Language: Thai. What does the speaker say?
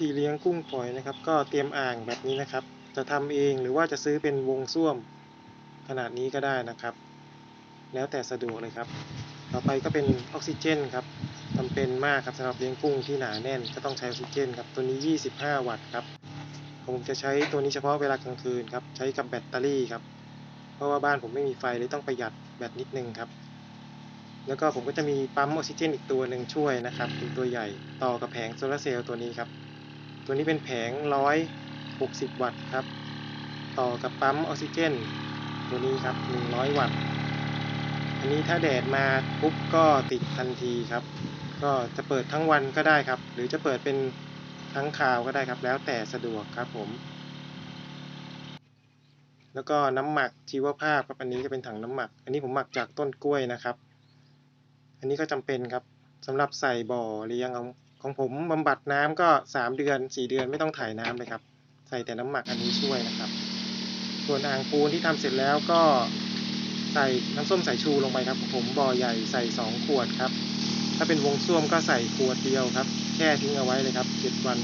ธีเลี้ยงกุ้งฝอยนะครับ ก็เตรียมอ่างแบบนี้นะครับ จะทำเองหรือว่าจะซื้อเป็นวงส้วมขนาดนี้ก็ได้นะครับ แล้วแต่สะดวกเลยครับ ต่อไปก็เป็นออกซิเจนครับจำเป็นมากครับสำหรับเลี้ยงกุ้งที่หนาแน่นก็ต้องใช้ออกซิเจนครับตัวนี้ 25 วัตต์ครับผมจะใช้ตัวนี้เฉพาะเวลากลางคืนครับใช้กับแบตเตอรี่ครับ เพราะว่าบ้านผมไม่มีไฟเลยต้องประหยัดแบตนิดนึงครับ แล้วก็ผมก็จะมีปั๊มออกซิเจนอีกตัวหนึ่งช่วยนะครับเป็นตัวใหญ่ต่อกับแผงโซลาร์เซลล์ตัวนี้ครับ ตัวนี้เป็นแผง 160 วัตต์ครับ ต่อกับปั๊มออกซิเจน ตัวนี้ครับ 100 วัตต์ อันนี้ถ้าแดดมาปุ๊บก็ติดทันทีครับ ก็จะเปิดทั้งวันก็ได้ครับ หรือจะเปิดเป็นทั้งคราวก็ได้ครับ แล้วแต่สะดวกครับผม แล้วก็น้ำหมักชีวภาพครับ อันนี้จะเป็นถังน้ำหมัก อันนี้ผมหมักจากต้นกล้วยนะครับ อันนี้ก็จำเป็นครับสำหรับใส่บ่อเลี้ยงของ ของผมบำบัดน้ำก็ 3 เดือน 4 เดือนไม่ต้องถ่ายน้ำเลยครับ ใส่แต่น้ำหมักอันนี้ช่วยนะครับ ส่วนอ่างปูนที่ทำเสร็จแล้วก็ใส่น้ำส้มสายชูลงไปครับ ผมบ่อใหญ่ใส่ 2 ขวดครับ ถ้าเป็นวงส้วมก็ใส่ขวดเดียวครับ แช่ทิ้งเอาไว้เลยครับ 7 วัน